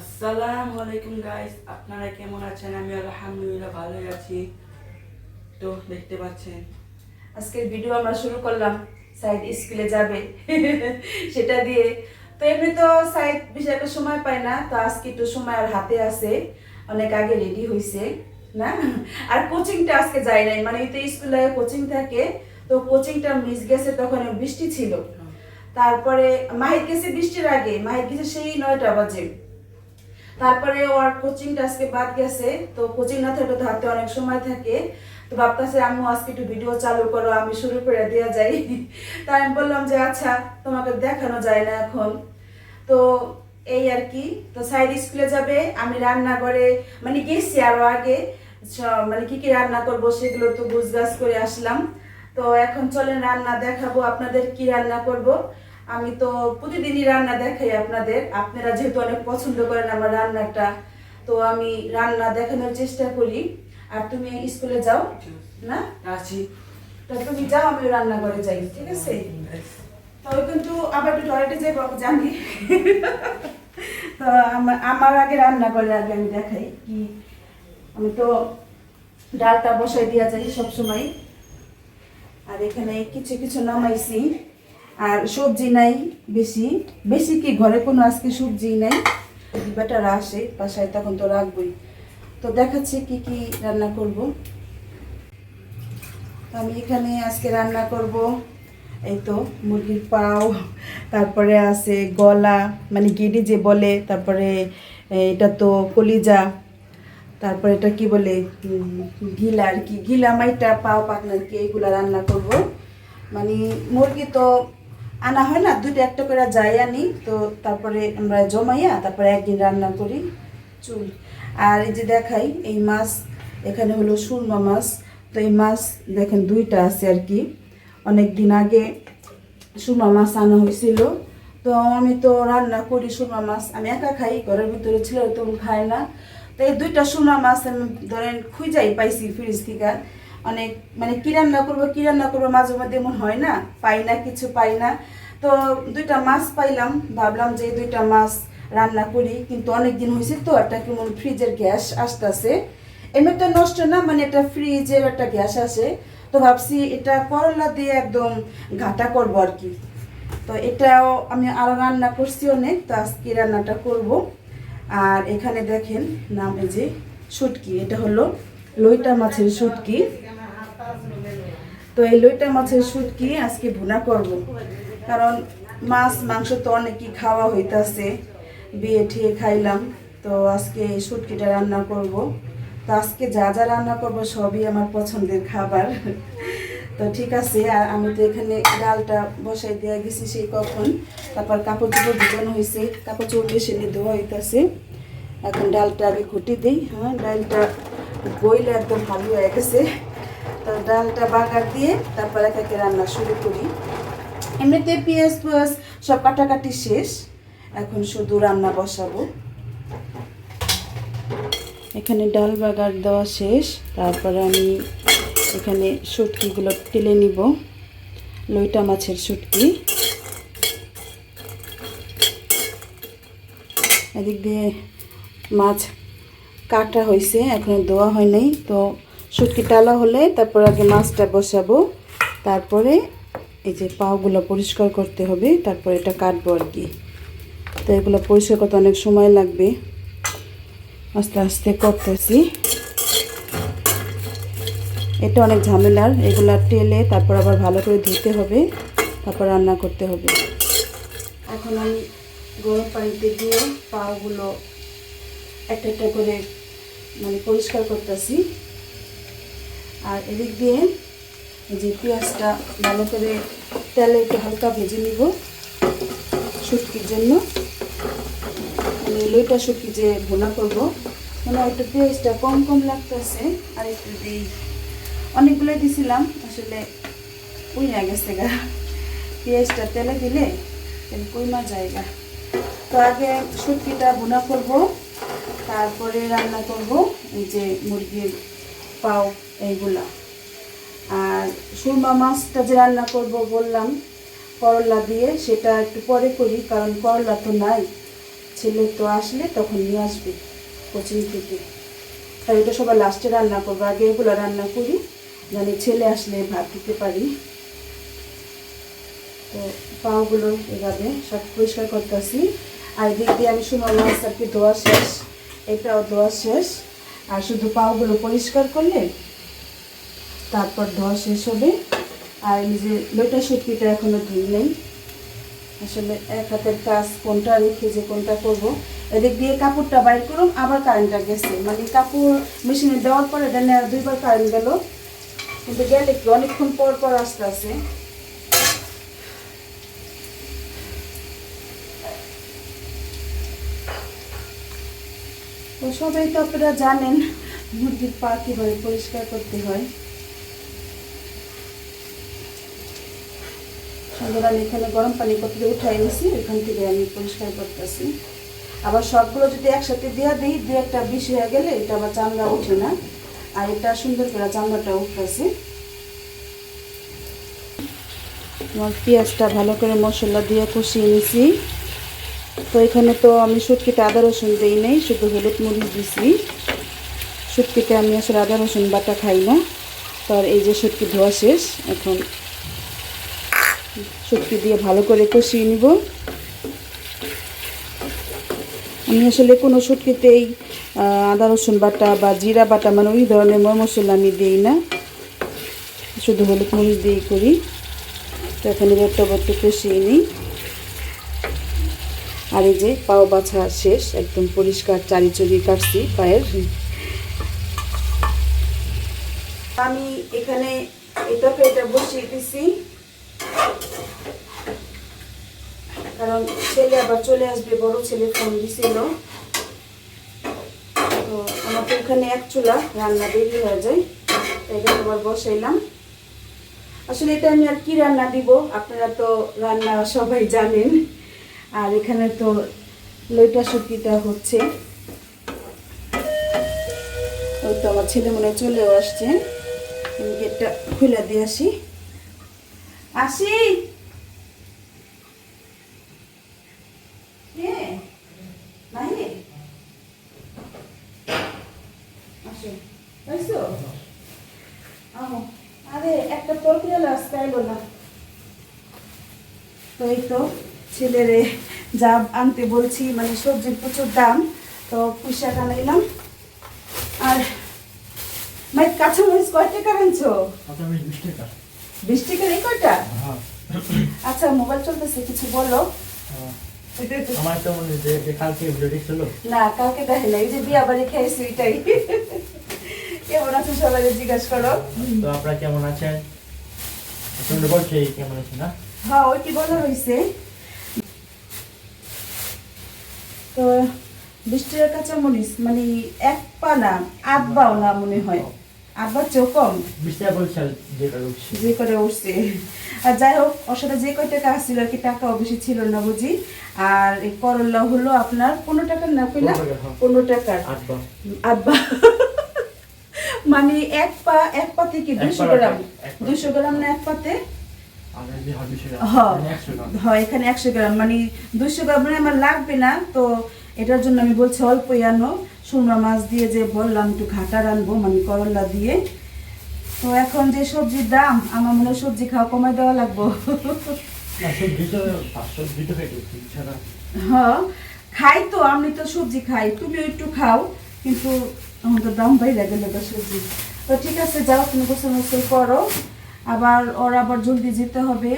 আসসালামু আলাইকুম গাইস আপনারা কেমন আছেন? আমি আলহামদুলিল্লাহ ভালোই আছি। তো দেখতে পাচ্ছেন আজকের ভিডিও আমরা শুরু করলাম সাইড স্কুলে যাবে। সেটা দিয়ে। তো এমনি তো সাইড বেশি একটা সময় পায় না তো আজকে একটু সময় আর হাতে আছে। অনেক আগে রেডি হয়েছে না? আর কোচিংটা আজকে যায় নাই। মানে এই তো স্কুলে কোচিং থাকে তো কোচিংটা মিস গেছে তখন বৃষ্টি ছিল। তারপরে মাহির গেছে বৃষ্টির আগে মাহির গেছে সেই নয়টা বাজে। তারপরে ওর কোচিংটা আজকে বাদ গেছে। তো কোচিং না থাকলে তো হাতে অনেক সময় থাকে। তো ভাবতেছে, আম্মু, আজকে একটু ভিডিও চালু করো, আমি শুরু করে দেওয়া যাই। তাই আমি বললাম যে আচ্ছা তোমাকে দেখানো যায় না এখন। তো এই আর কি। তো সাইড স্কুলে যাবে, আমি রান্না করে মানে গেছি আরও আগে। মানে কি কি রান্না করব সেগুলো তো গুজগাছ করে আসলাম। তো এখন চলেন রান্না দেখাবো, আপনাদের কি রান্না করব। আমি তো প্রতিদিনই রান্না দেখাই আপনাদের। আপনারা যেহেতু অনেক পছন্দ করেন আমার রান্নাটা তো আমি রান্না দেখানোর চেষ্টা করি। আর তুমি স্কুলে যাও না? আছি তো তুমি যাও আমি রান্না করে যাই ঠিক আছে? তবে কিন্তু আবার একটু টয়লেটে যাই বাবু জানি। তো আমার আগে রান্না করে আগে আমি দেখাই কি। আমি তো ডালটা বসাই দিয়া যাই সবসময়। আর এখানে কিছু কিছু নামাইছি। আর সবজি নাই বেশি। বেশি কি ঘরে কোনো আজকে সবজি নাই? বেটারা আসে বাসায়, তখন তো রাখবই। তো দেখাচ্ছি কি কি রান্না করব। আমি এখানে আজকে রান্না করব। এই তো মুরগির পাও, তারপরে আছে গলা মানে গিডি যে বলে, তারপরে এটা তো কলিজা, তারপরে এটা কি বলে গিলা আর কি, গিলা, মাইটা, পাও পাকনা কি এইগুলা রান্না করব। মানে মুরগি তো আনা হয় না, দুইটা একটা করে যাই আনি, তো তারপরে আমরা জমাইয়া তারপরে একদিন রান্না করি চুল। আর এই যে দেখাই, এই মাছ, এখানে হলো সুরমা মাছ। তো এই মাছ দেখেন দুইটা আছে আর কি। অনেক দিন আগে সুরমা মাছ আনা হয়েছিল। তো আমি তো রান্না করি সুরমা মাছ। আমি একা খাই, ঘরের ভিতরে ছিল তো খায় না। তো এই দুইটা সুরমা মাছ আমি ধরেন খুঁজাই পাইছি ফ্রিজ থেকে। অনেক মানে কি রান্না করব, কি রান্না করব, মাঝে মধ্যে এমন হয় না? পাই না, কিছু পাই না। তো দুইটা মাছ পাইলাম, ভাবলাম যে দুইটা মাছ রান্না করি, কিন্তু অনেক দিন হয়েছে তো, একটা কেমন ফ্রিজের গ্যাস আসতেছে। এমনিতে নষ্ট না মানে এটা ফ্রিজের একটা গ্যাস আসে। তো ভাবছি এটা করলা দিয়ে একদম ঘাটা করব আর কি। তো এটাও আমি আরও রান্না করছি অনেক, তো আজকে রান্নাটা করব। আর এখানে দেখেন, নাম এই যে শুটকি, এটা হলো লইটা মাছের শুটকি। তো এই লইটা মাছের শুটকি আজকে ভুনা করব। কারণ মাছ, মাংস তো অনেকই খাওয়া হইতাছে। বিয়ে ঠিয়ে খাইলাম। তো আজকে এই শুটকিটা রান্না করব। তো আজকে যা যা রান্না করব সবই আমার পছন্দের খাবার। তো ঠিক আছে, আর আমি তো এখানে ডালটা বসাই দেওয়া গেছি সেই কখন। তারপর কাপড় চোপড় ধুকানো হয়েছে কাপড় চোপড় মেশিনে ধোয়া হইতাছে। এখন ডালটা আগে ঘুটি দিই হ্যাঁ ডালটা বইলে একদম ভালো হয়ে গেছে। তো ডালটা বাগার দিয়ে তারপর এক একে রান্না শুরু করি। এমনিতে পেঁয়াজ পেঁয়াজ সব কাটাকাটি শেষ। এখন শুধু রান্না বসাবো। এখানে ডাল বাগার দেওয়া শেষ। তারপরে আমি এখানে শুটকিগুলো টেলে নিব। লইটা মাছের শুটকি। এদিক দিয়ে মাছ কাটা হয়েছে এখনও ধোয়া হয় নাই, তো শুটকি টালা হলে তারপর আগে মাছটা বসাবো। তারপরে এই যে পাওগুলো পরিষ্কার করতে হবে, তারপর এটা কাটবো আর কি। তো এগুলো পরিষ্কার করতে অনেক সময় লাগবে। আস্তে আস্তে করতেছি। এটা অনেক ঝামেলার, এগুলা টেলে তারপর আবার ভালো করে ধুতে হবে, তারপর রান্না করতে হবে। এখন আমি গরম পানিতে দিয়ে পাওগুলো একটা একটা করে মানে পরিষ্কার করতেছি। আর এদিক দিয়ে যে পেঁয়াজটা ভালো করে তেলে একটু হালকা ভেজে নিব শুটকির জন্য। আমি লইটা শুটকি যে ভোনা করব মানে একটু পেঁয়াজটা কম কম লাগতেছে আর একটু দিই। অনেকগুলোই দিছিলাম, আসলে উই না গেছে গা। পেঁয়াজটা তেলে দিলে কইমা জায়গা। তো আগে শুটকিটা ভুনা করব, তারপরে রান্না করব, এই যে মুরগির পাও। এইগুলা। আর সুরমা মাছটা যে রান্না করব বললাম, করলা দিয়ে, সেটা একটু পরে করি, কারণ করলা তো নাই। ছেলে তো আসলে তখন নিয়ে আসবে কোচিং থেকে। তাই এটা সবার লাস্টে রান্না করব। আগে এগুলো রান্না করি জানি ছেলে আসলে ভাত দিতে পারি। তো পাওগুলো এভাবে সব পরিষ্কার করতেছি। আর এদিক দিয়ে আমি সুমা মাছ আর কি ধোয়া শেষ, এটাও ধোয়া শেষ। আর শুধু পাওগুলো পরিষ্কার করলে তারপর ধোয়া শেষ হবে। আর এই যে লোটা শুটকিটা এখনও ধুই নেই। আসলে এক হাতের কাজ কোনটা রেখে যে কোনটা করব। এদিক দিয়ে কাপড়টা বাইর করুন, আবার কারেন্টটা গেছে। মানে কাপড় মেশিনে দেওয়ার পরে দেন দুইবার কারেন্ট গেল। কিন্তু গেলে কি, অনেকক্ষণ পর পর আসতে আছে তো সবাই তো আপনারা জানেন, মুরগির পা কীভাবে পরিষ্কার করতে হয়। সুন্দর আমি এখানে গরম পানি করতে দিয়ে উঠাই নিয়েছি এখান থেকে আমি পরিষ্কার করতেছি। আবার সবগুলো যদি একসাথে দেওয়া দিই, দু একটা বিষ হয়ে গেলে এটা আবার চামড়া ওঠে না। আর এটা সুন্দর করে চামড়াটা উঠতেছে। আমার পেঁয়াজটা ভালো করে মশলা দিয়ে কষিয়ে নিছি। তো এখানে তো আমি শুটকিতে আদা রসুন দিই নেই, শুধু হলুদ মরিচ দিছি। শুটকিতে আমি আসলে আদা রসুন বাটা খাই না। তার এই যে শুটকি ধোয়া শেষ, এখন শুটকি দিয়ে ভালো করে কষিয়ে নিব। আমি আসলে কোনো শুটকিতেই আদা, রসুন বাটা বা জিরা বাটা মানে ওই ধরনের মশলা আমি দিই না। শুধু হলুদ মরিচ দিয়েই করি। তো এখানে বট্ট বট্ট কষিয়ে নিই। আর এই যে পাও বাছা শেষ, একদম পরিষ্কার চারিচুরি কাটছি পায়ের। আমি এখানে এটা বসিয়ে দিছি। কারণ ছেলে আবার চলে আসবে, বড় ছেলে ফোন দিছিল। তো আমার তো এখানে এক চুলা রান্না দেরি হয়ে যায়, তাই আবার বসাইলাম। আসলে এটা আমি আর কি রান্না দিব, আপনারা তো রান্না সবাই জানেন। আর এখানে তো লইটা শুকিটা হচ্ছে। ওই তো আমার ছেলে মনে চলেও আসছে। গেটটা খুলে দিয়ে আসি। আসি। আইলো তো এই তো ছেলেরে যা আনতে বলছি মানে সবজির প্রচুর দাম, তো পুঁইশাক আনাইলাম আর মাই কাঁচামরিচ কয় টাকা আনছো? টাকা। টাকার কয়টা হ্যাঁ। আচ্ছা মোবাইল চলতেছে কিছু বলো। হ্যাঁ। আমার তো মনে যে কালকে ভিডিও দেখছিল। না কালকে দেখে না এই যে বিয়া বাড়ি খেয়েছি এটাই কেমন আছো সবাই জিজ্ঞাসা করো। তো আপনারা কেমন আছেন? তুমি বলছে কেমন আছেন না? হ্যাঁ ওই কি বলা হয়েছে? তো বৃষ্টির কাঁচামরিচ মানে এক পা না আধ বাও না মনে হয়। চেয়েও কম। যে করে উঠছে? আর যাই হোক ওর সাথে যে কয় টাকা আসছিল আর কি টাকাও বেশি ছিল না বুঝি। আর এই করল্লা হলো আপনার পনেরো টাকার না কইলা? পনেরো টাকা, হ্যাঁ। টাকার। আব্বা মানে এক পা এক পাতে কি দুশো গ্রাম? দুশো গ্রাম না এক পাতে? হয় এখানে একশো গ্রাম। মানে দুশো গ্রাম মানে আমার লাগবে না তো এটার জন্য আমি বলছি অল্প আনো সুরমা মাছ দিয়ে যে বললাম একটু ঘাটা রানবো মানে করলা দিয়ে। তো এখন যে সবজির দাম আমার মনে হয় সবজি খাওয়া কমাই দেওয়া লাগবো। হ্যাঁ খাই তো আমি তো সবজি খাই তুমিও একটু খাও কিন্তু আমার তো দাম বাইরে গেল তো সবজি। তো ঠিক আছে যাও তুমি গোসল মোসল করো। আবার ওর আবার জলদি যেতে হবে।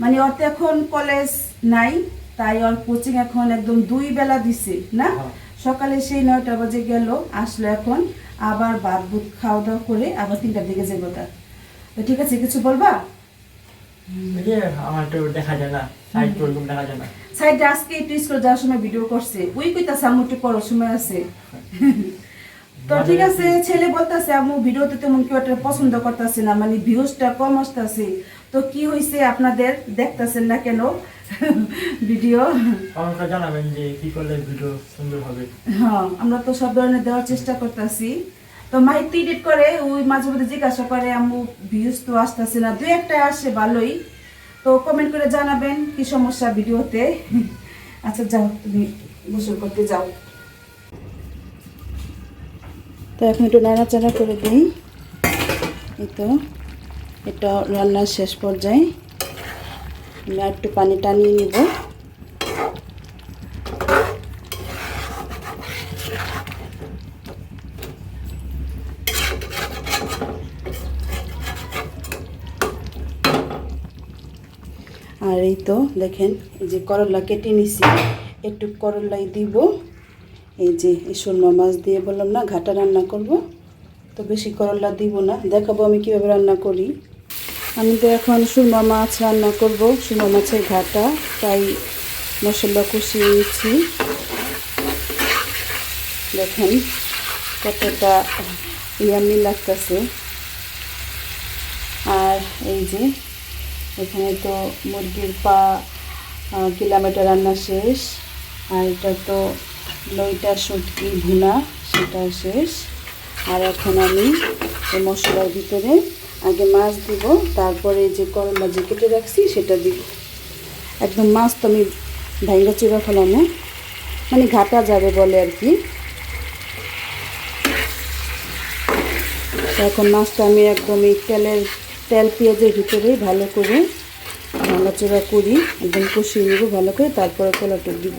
মানে ওর তো এখন কলেজ নাই তাই ওর কোচিং এখন একদম দুই বেলা দিছে না? হ্যাঁ। সকালে সেই নয়টা বাজে গেল আসলো এখন আবার ভাত বুত খাওয়া দাওয়া করে আবার তিনটার দিকে যাব তার। তো ঠিক আছে কিছু বলবা? আমার তো দেখা যায় না সাইড ওরকম দেখা যায় না। সাইডে আজকে একটু স্কুল যাওয়ার সময় ভিডিও করছে। ওই আছে। তো ঠিক আছে ছেলে বলতেছে আম্মু ভিডিওতে তেমন কেউ একটা পছন্দ করতেছে না মানে ভিউজটা কম আসতেছে। তো কি হয়েছে আপনাদের? দেখতেছেন না কেন? ভিডিও। আমাকে জানাবেন যে কি করলে ভিডিও সুন্দর হবে। হ্যাঁ আমরা তো সব ধরনের দেওয়ার চেষ্টা করতেছি। তো মাহিতি এডিট করে ওই মাঝে মধ্যে জিজ্ঞাসা করে আম্মু ভিউজ তো আসতেছে না। দুই একটা আসে ভালোই। তো কমেন্ট করে জানাবেন কি সমস্যা ভিডিওতে। আচ্ছা যাও তুমি গোসল করতে যাও। তো এখন একটু নাড়াচাড়া করে দিই। এই তো এটা রান্নার শেষ পর্যায়ে। আমি একটু পানি টানিয়ে নিব। আর এই তো দেখেন, এই যে করলা কেটে নিছি। একটু করলাই দিব। এই যে এই সুরমা মাছ দিয়ে বললাম না, ঘাটা রান্না করব। তো বেশি করলা দিব না। দেখাবো আমি কীভাবে রান্না করি। আমি তো এখন সুরমা মাছ রান্না করব, সুরমা মাছের ঘাটা, তাই মশলা কষিয়ে নিচ্ছি। দেখেন কতটা ইয়ামি লাগতেছে। আর এই যে, এখানে তো মুরগির পা কিলোমিটার রান্না শেষ, আর এটা তো লইটা শুটকি ভুনা সেটা শেষ। আর এখন আমি এই মশলার ভিতরে আগে মাছ দিব, তারপরে যে করলা যে কেটে রাখছি সেটা দিব। একদম মাছ তো আমি ভাইঙ্গা চিরা ফেলানো মানে ঘাটা যাবে বলে আর কি। এখন মাছটা আমি একদম এই তেলের, তেল পেঁয়াজের ভিতরে ভালো করে ভাঙাচোড়া করি, একদম কষিয়ে নেব ভালো করে, তারপরে কলাটা দিব।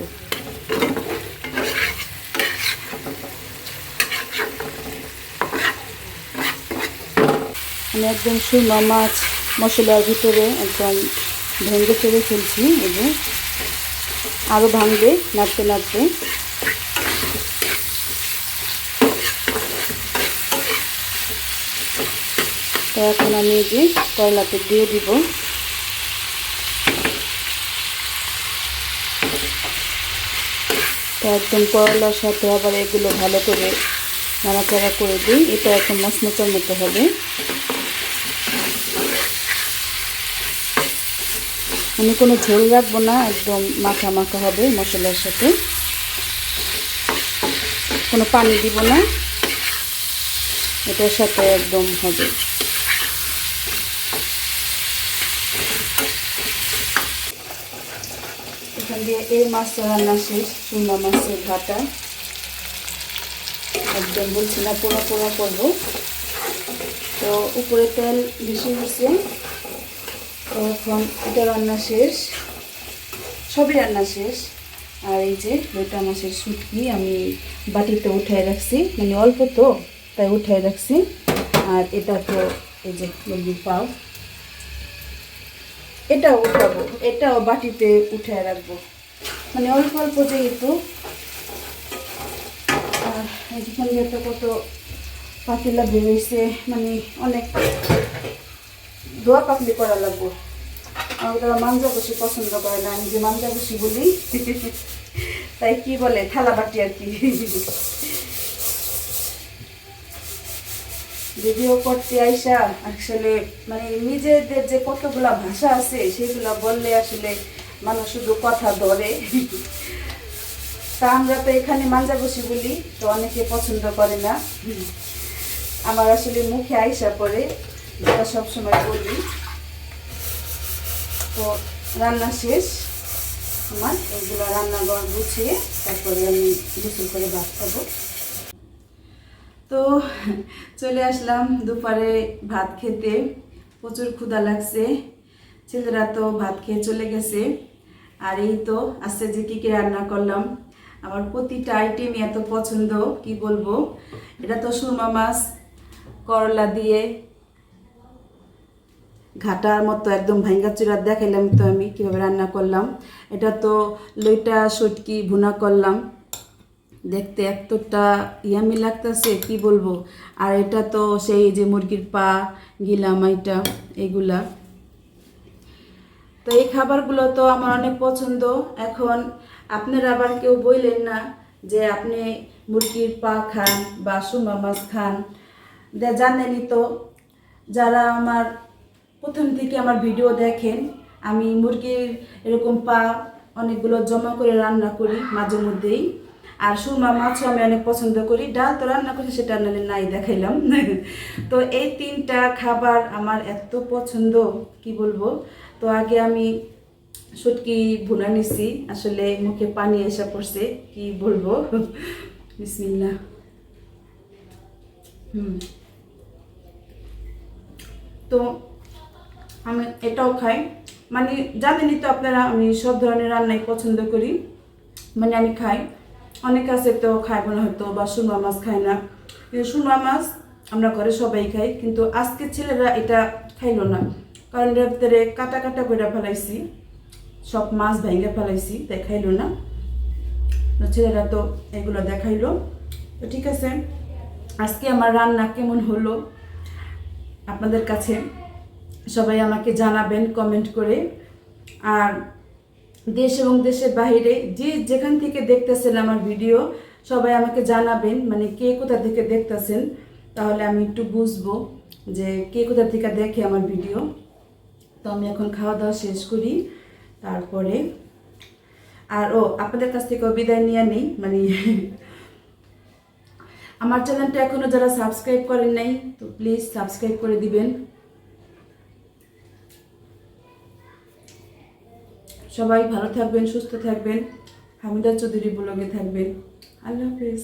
আমি একদম সুরমা মাছ মশলার ভিতরে একদম ভেঙে চড়ে ফেলছি যে আরও ভাঙবে, নাড়তে নাড়তে। তো এখন আমি এই যে করলাতে দিয়ে দিব। তো একদম করলার সাথে আবার এগুলো ভালো করে নাড়াচাড়া করে দিই। এটা এখন মচমচার মতো হবে। আমি কোনো ঝোল রাখব না, একদম মাখা মাখা হবে মশলার সাথে। কোনো পানি দিব না, এটার সাথে একদম হবে। এখান দিয়ে এই মাছটা রান্না শেষ চুনা মাছের ভাটা। একদম বলছি না, পোড়া পোড়া করব। তো উপরে তেল বেশি হয়েছে। তো এখন এটা রান্না শেষ। সবই রান্না শেষ। আর এই যে লোটা মাছের শুটকি আমি বাটিতে উঠায় রাখছি। মানে অল্প তো, তাই উঠায় রাখছি। আর এটা তো এই যে মুরগির পাও। এটাও উঠাবো, এটাও বাটিতে উঠায় রাখব। মানে অল্প অল্প যেহেতু। আর এখান দিয়ে তো কত পাতিলা বেরোইছে মানে অনেক দোয়া পাকলি করা লাগবো। আমার তারা মাঞ্জা বসি পছন্দ করে না, আমি যে মাঞ্জা বসি বলি, তাই কি বলে, থালা বাটি আর কি। ভিডিও করতে আইসা, আসলে মানে নিজেদের যে কতগুলা ভাষা আছে, সেগুলো বললে আসলে মানুষ শুধু কথা ধরে। তা আমরা তো এখানে মাঞ্জা বসি বলি, তো অনেকে পছন্দ করে না। আমার আসলে মুখে আইসা পড়ে যেটা সবসময় বলি। তো রান্না শেষ। আমার এইগুলো রান্নাঘর গুছিয়ে তারপরে আমি গোসল করে ভাত খাব। তো চলে আসলাম দুপুরে ভাত খেতে। প্রচুর ক্ষুধা লাগছে। ছেলেরা তো ভাত খেয়ে চলে গেছে। আর এই তো আজকে যে কী কী রান্না করলাম, আমার প্রতিটা আইটেমই এত পছন্দ, কি বলব? এটা তো সুরমা মাছ, করলা দিয়ে ঘাটার মতো একদম ভাঙ্গা চুরা দেখাইলাম তো আমি, কীভাবে রান্না করলাম। এটা তো লইটা, সটকি, ভুনা করলাম। দেখতে এতটা ইয়ামি লাগতেছে, কি বলব? আর এটা তো সেই যে মুরগির পা, গিলাম এটা এগুলা। তো এই খাবারগুলো তো আমার অনেক পছন্দ। এখন আপনারা আবার কেউ বললেন না যে আপনি মুরগির পা খান বা সুমা মাছ খান। জানেনই তো, যারা আমার প্রথম থেকে আমার ভিডিও দেখেন, আমি মুরগির এরকম পা অনেকগুলো জমা করে রান্না করি মাঝে মধ্যেই। আর সুরমা মাছও আমি অনেক পছন্দ করি। ডাল তো রান্না করি সেটা নাহলে নাই দেখাইলাম। তো এই তিনটা খাবার আমার এত পছন্দ, কি বলব? তো আগে আমি শুটকি ভুনা নিছি, আসলে মুখে পানি এসে পড়ছে, কি বলব? বিসমিল্লা হুম। তো আমি এটাও খাই। মানে জানেনই তো আপনারা, আমি সব ধরনের রান্নাই পছন্দ করি। মানে আমি খাই। অনেক আছে তো খাইব না হয়তো বা সুরমা মাছ খায় না। সুরমা মাছ আমরা ঘরে সবাই খাই, কিন্তু আজকের ছেলেরা এটা খাইলো না। কারণ এর ভিতরে কাটা কাটা করে ফেলাইছি। সব মাছ ভেঙে ফেলাইছি, তাই খাইলো না। ছেলেরা তো এগুলো দেখাইলো। তো ঠিক আছে, আজকে আমার রান্না কেমন হলো আপনাদের কাছে? সবাই আমাকে জানাবেন কমেন্ট করে। আর দেশ এবং দেশের বাইরে যে যেখান থেকে দেখতেছেন আমার ভিডিও, সবাই আমাকে জানাবেন মানে কে কোথা থেকে দেখতেছেন, তাহলে আমি একটু বুঝব যে কে কোথা থেকে দেখে আমার ভিডিও। তো আমি এখন খাওয়া দাওয়া শেষ করি, তারপরে। আর ও, আপনাদের কাছ থেকেও বিদায় নিয়ে নেই মানে আমার চ্যানেলটা এখনও যারা সাবস্ক্রাইব করেন নাই, তো প্লিজ সাবস্ক্রাইব করে দিবেন। সবাই ভালো থাকবেন সুস্থ থাকবেন। হামিদা চৌধুরী ব্লগে থাকবেন। আল্লাহ হাফিজ।